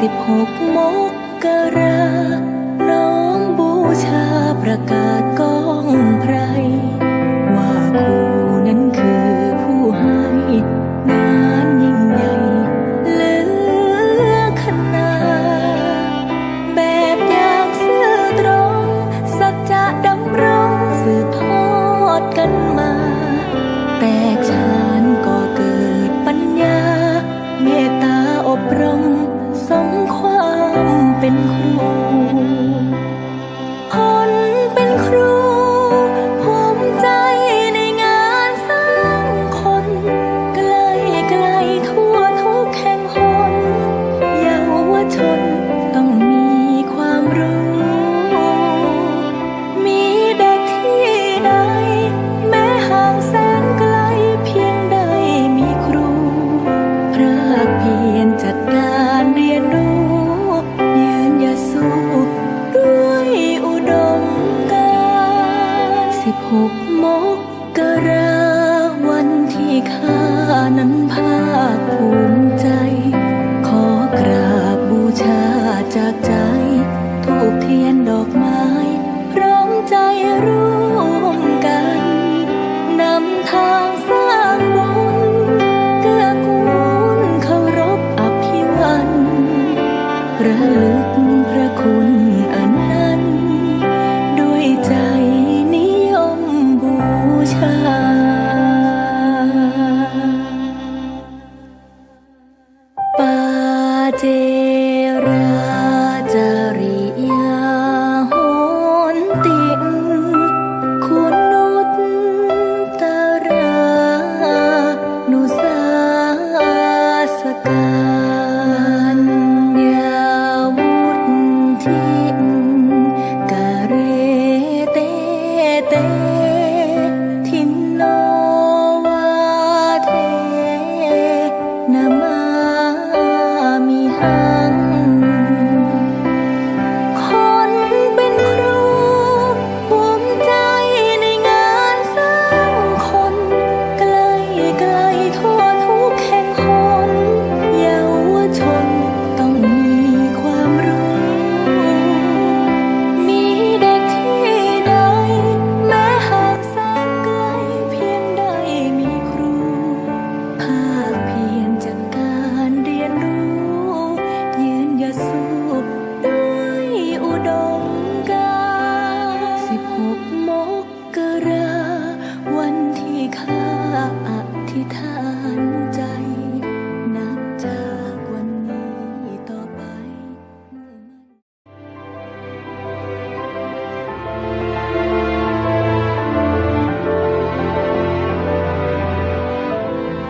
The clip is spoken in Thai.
16 หกมกราวันที่ข้านั้นภาคภูมิใจ ขอกราบบูชาจากใจทูบเทียนดอกไม้พร้อมใจร่วมกันนำทางสร้างบุญเกื้อกูลเคารพอภิวันระลึกพระคุณ